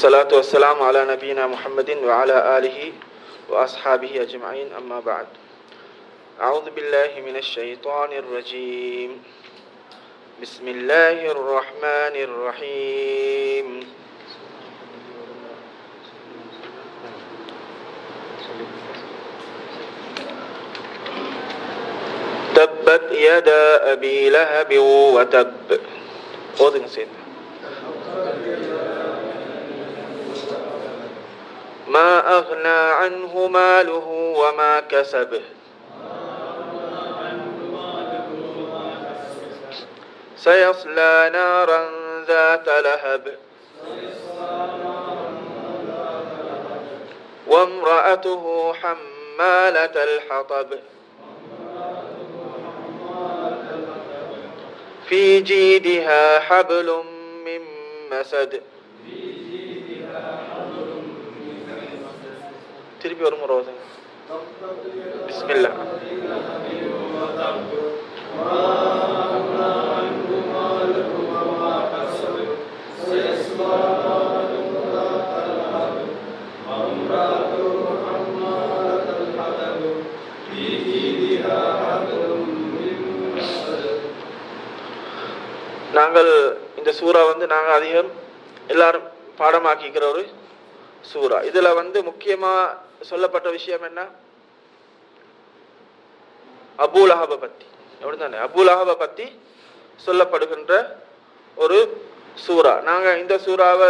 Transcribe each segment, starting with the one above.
الصلاة والسلام على نبينا محمد وعلى آله وأصحابه أجمعين أما بعد. أعوذ بالله من الشيطان الرجيم. بسم الله الرحمن الرحيم. تبت يدا أبي لهب وتب. ما أغنى عنه ماله وما كسب سيصلى نارا ذات لهب. وامرأته حمالة الحطب. في جيدها حبل من مسد. திருப்பி வரும் முறை ஓதுங்க பிஸ்மில்லா. நாங்கள் இந்த சூறா வந்து நாங்கள் அதிகம் எல்லாரும் பாடமாக்கிக்கிற ஒரு சூரா இதுல வந்து முக்கியமா சொல்லப்பட்ட விஷயம் என்ன? அபூலஹப பத்தி. அப்படித்தானே அபூலஹப பத்தி சொல்லப்படுகின்ற ஒரு சூரா நாங்க இந்த சூறாவை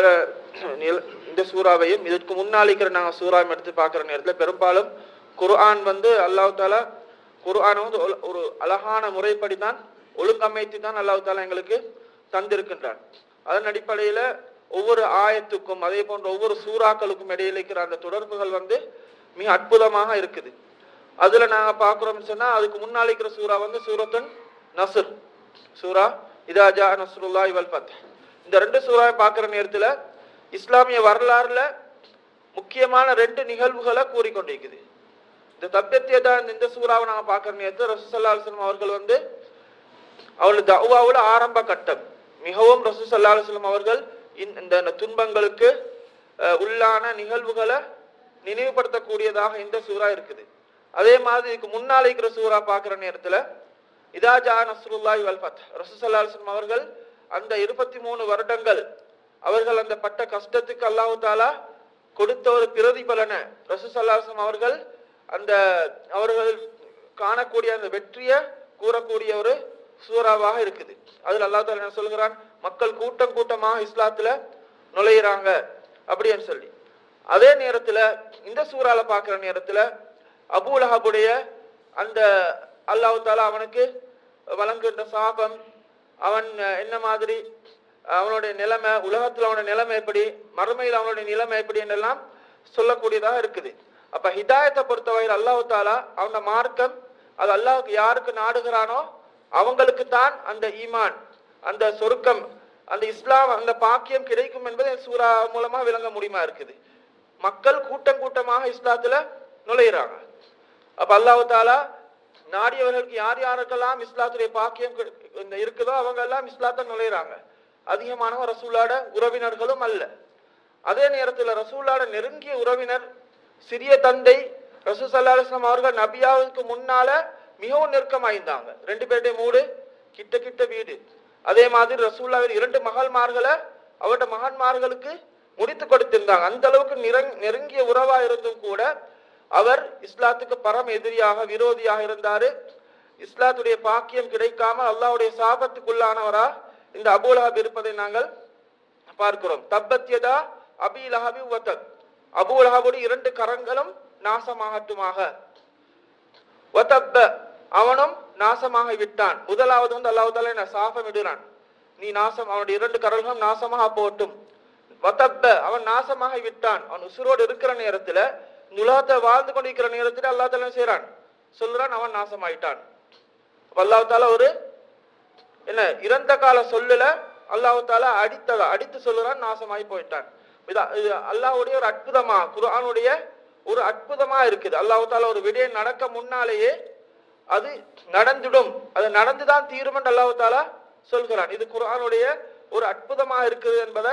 இந்த சூறாவையும் இதற்கு முன்னாளிக்கிற நாங்கள் சூறாவை எடுத்து பார்க்குற நேரத்தில் பெரும்பாலும் குர்ஆன் வந்து அல்லாஹ் தாலா குர்ஆனை வந்து ஒரு அழகான முறைப்படி தான் ஒழுங்கமைத்து தான் அல்லாஹ் தாலா எங்களுக்கு தந்திருக்கின்றார். அதன் அடிப்படையில் ஒவ்வொரு ஆயத்துக்கும் அதே போன்ற ஒவ்வொரு சூறாக்களுக்கும் இடையில இருக்கிற அந்த தொடர்புகள் வந்து மிக அற்புதமாக இருக்குது. அதுல நாங்க பாக்குறோம்னு சொன்னா அதுக்கு முன்னால் இருக்கிற சூறா வந்து சூரத்தன் நசுர். சூரா இதாஜா நசுருல்லா இவல் பத் இந்த ரெண்டு சூறாவை பார்க்குற நேரத்தில் இஸ்லாமிய வரலாறுல முக்கியமான ரெண்டு நிகழ்வுகளை கூறிக்கொண்டிருக்குது. இந்த தப்பத்தியதா இந்த சூறாவை நாங்கள் பார்க்குற நேரத்தில் ரசூசல்லா அலுவலம் அவர்கள் வந்து அவளுடைய தவாவுல ஆரம்ப கட்டம். மிகவும் ரசூசல்லா அலுவலம் அவர்கள் இந்த துன்பங்களுக்கு உள்ளான நிகழ்வுகளை நினைவுபடுத்தக்கூடியதாக இந்த சூறா இருக்குது. அதே மாதிரி இதுக்கு முன்னால் இருக்கிற சூறா பார்க்குற நேரத்தில் இதா ஜா நஸ்ருல்லாய் வல்பத் ரசூசல்லாஸ்லம் அவர்கள் அந்த இருபத்தி மூணு வருடங்கள் அவர்கள் அந்த பட்ட கஷ்டத்துக்கு அல்லாஹு தாலா கொடுத்த ஒரு பிரதிபலனை ரசூசல்லாஸ்லம் அவர்கள் அந்த அவர்கள் காணக்கூடிய அந்த வெற்றியை கூறக்கூடிய ஒரு சூறாவாக இருக்குது. அதில் அல்லா தாலா என்ன சொல்கிறான்? மக்கள் கூட்டம் கூட்டமாக இஸ்லாத்துல நுழையிறாங்க அப்படின்னு சொல்லி. அதே நேரத்துல இந்த சூறால பாக்குற நேரத்துல அபுலஹாபுடைய அந்த அல்லாஹு தாலா அவனுக்கு வழங்குகின்ற சாபம் அவன் என்ன மாதிரி அவனுடைய நிலைமை உலகத்துல அவனுடைய நிலைமை எப்படி மறுமையில் அவனுடைய நிலைமை எப்படி என்றெல்லாம் சொல்லக்கூடியதாக இருக்குது. அப்ப ஹிதாயத்தை பொறுத்தவரையில் அல்லாஹு தாலா அவனோட மார்க்கம் அது அல்லாஹுக்கு யாருக்கு நாடுகிறானோ அவங்களுக்கு தான் அந்த ஈமான். அந்த சொருக்கம் அந்த இஸ்லாம் அந்த பாக்கியம் கிடைக்கும் என்பதை சூறா மூலமா விளங்க முடியுமா இருக்குது? மக்கள் கூட்டம் கூட்டமாக இஸ்லாத்துல நுழையிறாங்க. அப்ப அல்லாஹு தாலா நாடியவர்களுக்கு யார் யாருக்கெல்லாம் இஸ்லாத்துடைய பாக்கியம் இருக்குதோ அவங்க எல்லாம் இஸ்லாத்த நுழையிறாங்க. அதிகமானவங்க ரசூலாட உறவினர்களும் அல்ல. அதே நேரத்தில் ரசூலாட நெருங்கிய உறவினர் சிறிய தந்தை ரசூ சல்லாஸ்லாம் அவர்கள் நபியாவுக்கு முன்னால மிகவும் நெருக்கமாயிருந்தாங்க. ரெண்டு பேருடைய மூடு கிட்ட கிட்ட வீடு. அதே மாதிரி ரசூல்லாவின் இரண்டு மகள்மார்களை அவருடைய மகன்மார்களுக்கு முடித்து கொடுத்திருந்தாங்க. அந்த அளவுக்கு நெருங்கிய உறவா இருந்தும் கூட அவர் இஸ்லாத்துக்கு பரம் எதிரியாக விரோதியாக இருந்தாரு. இஸ்லாத்துடைய பாக்கியம் கிடைக்காம அல்லாவுடைய சாபத்துக்குள்ளானவரா இந்த அபுலஹப் இருப்பதை நாங்கள் பார்க்கிறோம். தப்பத்தியதா அபி லஹபி வத்தத் அபுலஹபுடைய இரண்டு கரங்களும் நாசமாகட்டுமாக. அவனும் நாசமாக விட்டான். முதலாவது வந்து அல்லாஹால என்ன சாபம் இடுறான் நீ நாசம் அவனுடைய இரண்டு கரல்களும் நாசமாக போட்டும் வத்தப்ப அவன் நாசமாக விட்டான். அவன் உசுரோடு இருக்கிற நேரத்துல உலகத்தை வாழ்ந்து கொண்டிருக்கிற நேரத்துல அல்லாஹால செய்யறான் சொல்றான் அவன் நாசமாயிட்டான். அல்லாஹ் ஒரு என்ன இறந்த கால சொல்லல அல்லாஹு தாலா அடித்த அடித்து சொல்லுறான் நாசமாகி போயிட்டான். இது அல்லாஹுடைய ஒரு அற்புதமா குரானுடைய ஒரு அற்புதமா இருக்குது. அல்லாஹு தாலா ஒரு விடயம் நடக்க முன்னாலேயே அது நடந்துடும். அது நடந்துதான் தீரும் என்று அல்லாஹாலா சொல்கிறான். இது குர்ஆனுடைய ஒரு அற்புதமாக இருக்குது என்பதை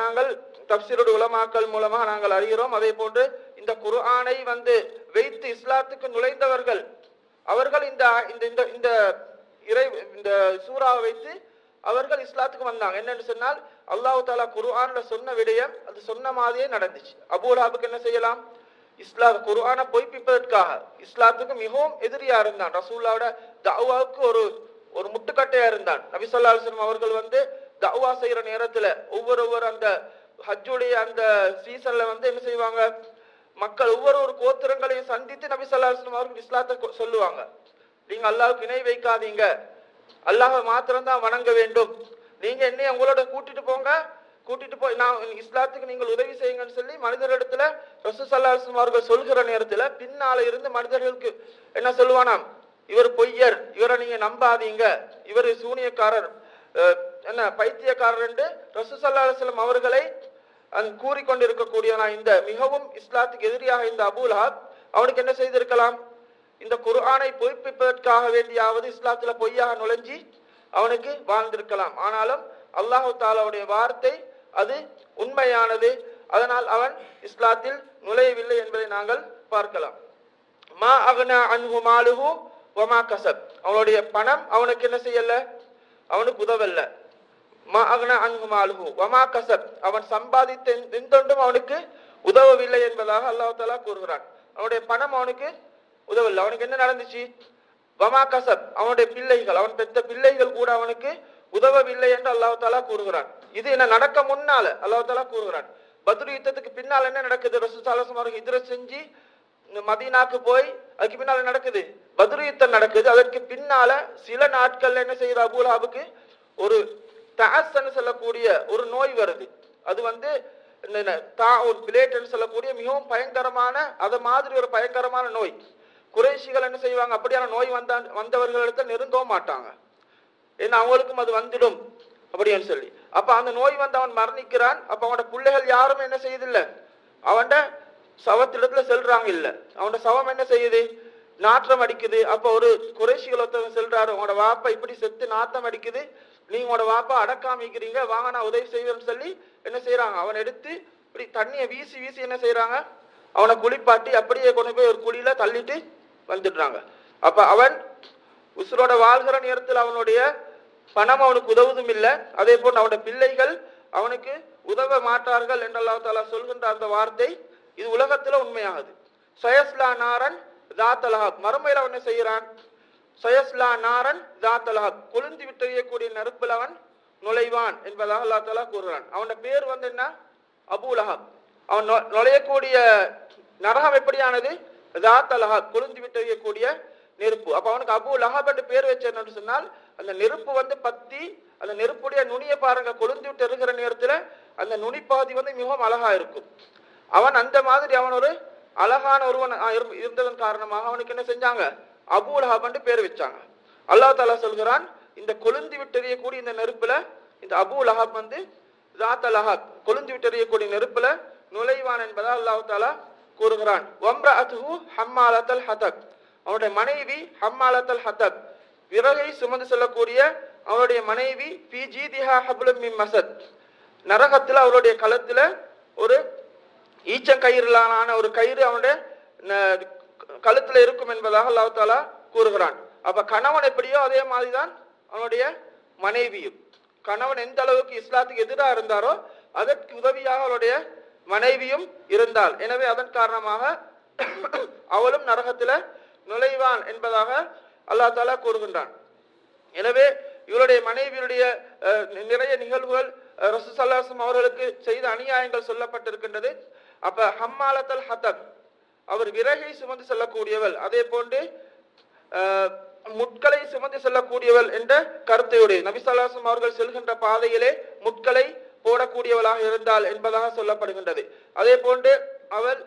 நாங்கள் தப்சீருடைய உலமாக்கல் மூலமாக நாங்கள் அறிகிறோம். அதே போன்று இந்த குர்ஆனை வந்து வைத்து இஸ்லாத்துக்கு நுழைந்தவர்கள் அவர்கள் இந்த இந்த இந்த இந்த இறை இந்த சூறாவை வைத்து அவர்கள் இஸ்லாத்துக்கு வந்தாங்க. என்னன்னு சொன்னால் அல்லாஹு தாலா குர்ஆன்ல சொன்ன விடயம் அது சொன்ன மாதிரியே நடந்துச்சு. அபூலாபுக்கு என்ன செய்யலாம்? இஸ்லாம் குர்ஆனை பொய்ப்பிப்பதற்காக இஸ்லாத்துக்கு மிகவும் எதிரியா இருந்தான் ரசூல்லாவோட தாவாவுக்கு ஒரு ஒரு முட்டுக்கட்டையா இருந்தான் நபிசல்லா அலுவலம் அவர்கள் வந்து தாவா செய்யற நேரத்துல ஒவ்வொரு ஒவ்வொரு அந்த ஹஜ்ஜுடைய அந்த சீசன்ல வந்து என்ன செய்வாங்க மக்கள் ஒவ்வொரு ஒரு கோத்திரங்களையும் சந்தித்து நபிசல்லா அலுவலம் அவர்கள் இஸ்லாத்தை சொல்லுவாங்க நீங்க அல்லாவுக்கு இணை வைக்காதீங்க அல்லாஹ மாத்திரம்தான் வணங்க வேண்டும் நீங்க என்னைய உங்களோட கூட்டிட்டு போங்க கூட்டிட்டு போய் நான் இஸ்லாத்துக்கு நீங்கள் உதவி செய்யுங்கன்னு சொல்லி மனிதரிடத்துல ரசூ ஸல்லல்லாஹு அவர்கள் சொல்கிற நேரத்துல பின்னால இருந்து மனிதர்களுக்கு என்ன சொல்லுவானாம் இவர் பொய்யர் இவரை நீங்க நம்பாதீங்க. இவர் சூனியக்காரர் என்ன பைத்தியக்காரர் என்று ரசு ஸல்லல்லாஹு அவர்களை அங்கு கூறிக்கொண்டிருக்கக்கூடியவனா இந்த மிகவும் இஸ்லாத்துக்கு எதிரியாக இந்த அபுல்ஹாப் அவனுக்கு என்ன செய்திருக்கலாம்? இந்த குர்ஆனை பொய்ப்பிப்பதற்காக வேண்டியாவது இஸ்லாத்துல பொய்யாக நுழைஞ்சி அவனுக்கு வாழ்ந்திருக்கலாம். ஆனாலும் அல்லாஹு தாலாவுடைய வார்த்தை அது உண்மையானது. அதனால் அவன் இஸ்லாத்தில் நுழையவில்லை என்பதை நாங்கள் பார்க்கலாம். மா அகனா அன்பு மாலுகு வமா கசப். அவனுடைய பணம் அவனுக்கு என்ன செய்யல? அவனுக்கு உதவல்ல. மா அகனா அன்பு மாலுகு வமா கசப். அவன் சம்பாதித்த நின்றொன்றும் அவனுக்கு உதவவில்லை என்பதாக அல்லாஹ் தாலா கூறுகிறான். அவனுடைய பணம் அவனுக்கு உதவில்லை. அவனுக்கு என்ன நடந்துச்சு? வமா கசப். அவனுடைய பிள்ளைகள் அவன் பெற்ற பிள்ளைகள் கூட அவனுக்கு உதவவில்லை என்று அல்லாஹ் தாலா கூறுகிறான். இது என்ன நடக்க முன்னால? அல்லாஹ் கூறுகிறான். பத்ரு யுத்தத்துக்கு பின்னால் என்ன நடக்குது? ரசூசாலசம் அவர்கள் இதர செஞ்சு இந்த மதீனாக்கு போய் அதுக்கு பின்னால நடக்குது? பத்ரு யுத்தம் நடக்குது. அதற்கு பின்னால சில நாட்கள்ல என்ன செய்யுது? அபுலாவுக்கு ஒரு டாஸ்ன்னு சொல்லக்கூடிய ஒரு நோய் வருது. அது வந்து என்ன தா- ஒரு பிளேட்னு சொல்லக்கூடிய மிகவும் பயங்கரமான அது மாதிரி ஒரு பயங்கரமான நோய். குறைஷிகள் என்ன செய்வாங்க? அப்படியான நோய் வந்த வந்தவர்களிடத்தை நெருங்கவும் மாட்டாங்க. ஏன்னா அவங்களுக்கும் அது வந்துடும். அப்படின்னு சொல்லி. அப்ப அந்த நோய் வந்து அவன் மரணிக்கிறான். அப்ப அவனோட பிள்ளைகள் யாரும் என்ன செய்யுதில்ல அவன்ட சவத்திடத்துல செல்றாங்க இல்ல. அவனோட சவம் என்ன செய்யுது? நாற்றம் அடிக்குது. அப்ப ஒரு குறைசிகள் ஒருத்தவங்க செல்றாரு. உங்களோட வாப்பா இப்படி செத்து நாத்தம் அடிக்குது. நீங்க உங்களோட வாப்பா அடக்காமிக்கிறீங்க வாங்க நான் உதவி செய்வேன்னு சொல்லி என்ன செய்யறாங்க அவன் எடுத்து இப்படி தண்ணியை வீசி வீசி என்ன செய்யறாங்க அவனை குளிப்பாட்டி அப்படியே கொண்டு போய் ஒரு குழியில தள்ளிட்டு வந்துடுறாங்க. அப்ப அவன் உசுரோட வாழ்கிற நேரத்தில் அவனுடைய பணம் அவனுக்கு உதவுதும் இல்லை. அதே போன்று அவனுடைய பிள்ளைகள் அவனுக்கு உதவ மாட்டார்கள் என்று அல்லாஹ் தாலா சொல்கின்ற அந்த வார்த்தை இது உலகத்துல உண்மையாகுது. சயஸ்லா நாரன் தாத்தலஹப் மறுமையில் அவன் என்ன செய்கிறான்? சயஸ்லா நாரன் தாத்தலஹப் கொழுந்து விட்டறியக்கூடிய நெருப்பில் அவன் நுழைவான் என்பதாக அல்லா தாலா கூறுகிறான். அவனோட பேர் வந்து என்ன? அபூலஹப் அவன் நுழையக்கூடிய நரகம் எப்படியானது? தாத் கொழுந்து விட்டறியக்கூடிய நெருப்பு. அப்ப அவனுக்கு அபு லஹாப் என்று பேர் வச்சு என்னன்னு சொன்னால் அந்த நெருப்பு வந்து பத்தி அந்த நெருப்புடைய நுனியை பாருங்க கொழுந்து விட்டு இருக்கிற நேரத்துல அந்த நுனிப்பாதி வந்து மிகவும் அழகா இருக்கும். அவன் அந்த மாதிரி அவன் ஒரு அழகான ஒருவன் இருந்ததன் காரணமாக அவனுக்கு என்ன செஞ்சாங்க? அபு லஹப் என்று பேர் வச்சாங்க. அல்லாஹ் தாலா சொல்கிறான் இந்த கொழுந்து விட்டெறியக்கூடிய இந்த நெருப்புல இந்த அபு லஹப் வந்து ஜாத்த லஹப் கொழுந்து விட்டெறியக்கூடிய நெருப்புல நுழைவான் என்பதா அல்லாஹு தாலா கூறுகிறான். வம்ரஅத்துஹு ஹம்மாலத்தல் ஹதக் அவனுடைய மனைவி ஹம்மாலத்தல் ஹதக் விறகை சுமந்து செல்லக்கூடிய அவனுடைய மனைவி பி. ஜி. திஹா ஹபுலம் மசத். நரகத்தில் அவருடைய களத்தில் ஒரு ஈச்சக்கயிறுலான ஒரு கயிறு அவனுடைய ந- இருக்கும் என்பதாக அல்லாஹ் தாலா கூறுகிறான். அப்போ கணவன் எப்படியோ அதே மாதிரிதான் அவனுடைய மனைவியும். கணவன் எந்த அளவுக்கு இஸ்லாத்துக்கு எதிராக இருந்தாரோ அதற்கு உதவியாக அவளுடைய மனைவியும் இருந்தாள். எனவே அதன் காரணமாக அவளும் நரகத்தில் நுழைவான் என்பதாக அல்லாஹ் தாலா கூறுகின்றான். எனவே இவருடைய மனைவியுடைய நிறைய நிகழ்வுகள் ரசூசல்லாசம் அவர்களுக்கு செய்த அநியாயங்கள் சொல்லப்பட்டிருக்கின்றது. அப்ப ஹம்மாலத்தல் ஹதக் அவர் விறகை சுமந்து செல்லக்கூடியவள் அதே போன்று முட்களை சுமந்து செல்லக்கூடியவள் என்ற கருத்தையுடைய நபிசல்லாசம் அவர்கள் செல்கின்ற பாதையிலே முட்களை போடக்கூடியவளாக இருந்தாள் என்பதாக சொல்லப்படுகின்றது. அதே போன்று அவள்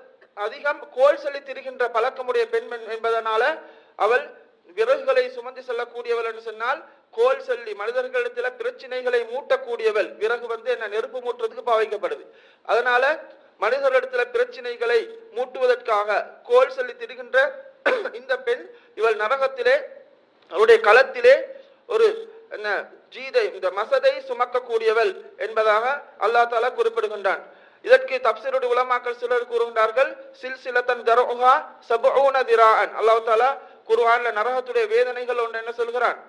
அதிகம் கோல் செலுத்திருக்கின்ற திரிகின்ற பழக்கமுடைய பெண் என்பதனால அவள் சுமந்து செல்லக்கூடியவள் என்று சொன்னால் கோல் சொல்லி மனிதர்களிடத்துல பிரச்சனைகளை மூட்டக்கூடியவள். விறகு வந்து என்ன நெருப்பு மூட்டுறதுக்கு பாவிக்கப்படுது. அதனால மனிதர்களிடத்துல பிரச்சனைகளை மூட்டுவதற்காக கோல் சொல்லி திடுகின்ற இந்த பெண் இவள் நரகத்திலே அவருடைய களத்திலே ஒரு என்ன ஜீதை இந்த மசதை சுமக்கக்கூடியவள் என்பதாக அல்லா தாலா குறிப்பிடுகின்றான். இதற்கு தப்சீருடைய உலமாக்கள் சிலர் கூறுகின்றார்கள் சில சில்சிலத்தன் தரஹா சபூன திரான் அல்லாஹ் தாலா குர்ஆன்ல நரகத்துடைய வேதனைகள் ஒன்று என்ன சொல்கிறான்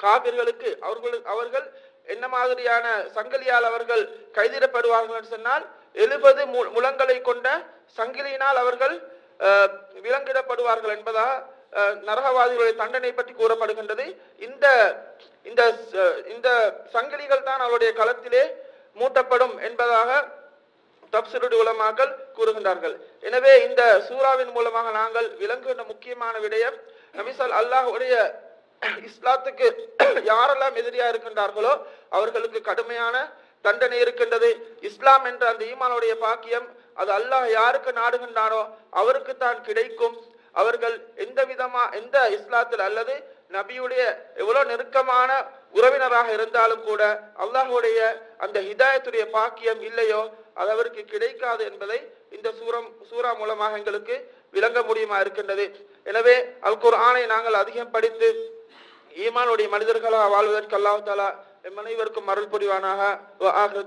காபிர்களுக்கு அவர்கள் அவர்கள் என்ன மாதிரியான சங்கிலியால் அவர்கள் கைதிடப்படுவார்கள் என்று சொன்னால் எழுபது மு- முழங்களை கொண்ட சங்கிலியினால் அவர்கள் விலங்கிடப்படுவார்கள் என்பதா நரகவாதிகளுடைய தண்டனை பற்றி கூறப்படுகின்றது. இந்த இந்த இந்த சங்கிலிகள் தான் அவருடைய களத்திலே மூட்டப்படும் என்பதாக தப்சருடைய உலமாக்கள் கூறுகின்றார்கள். எனவே இந்த சூறாவின் மூலமாக நாங்கள் விளங்குகின்ற முக்கியமான விடயம் நபிசல் அல்லாஹ்வுடைய இஸ்லாத்துக்கு யாரெல்லாம் எதிரியா இருக்கின்றார்களோ அவர்களுக்கு கடுமையான தண்டனை இருக்கின்றது. இஸ்லாம் என்ற அந்த ஈமானுடைய பாக்கியம் அது அல்லாஹ் யாருக்கு நாடுகின்றானோ அவருக்கு தான் கிடைக்கும். அவர்கள் எந்த விதமா எந்த இஸ்லாத்தில் அல்லது நபியுடைய எவ்வளவு நெருக்கமான உறவினராக இருந்தாலும் கூட அல்லாஹ்வுடைய அந்த ஹிதாயத்துடைய பாக்கியம் இல்லையோ அது அவருக்கு கிடைக்காது என்பதை இந்த சூரம் சூரா மூலமாக எங்களுக்கு விளங்க முடியுமா இருக்கின்றது. எனவே அல் குர்ஆனை நாங்கள் அதிகம் படித்து ஈமானுடைய மனிதர்களாக வாழ்வதற்கு அல்லாஹாலா எம் அனைவருக்கும் அருள் புரிவானாக. வ ஆஹிரு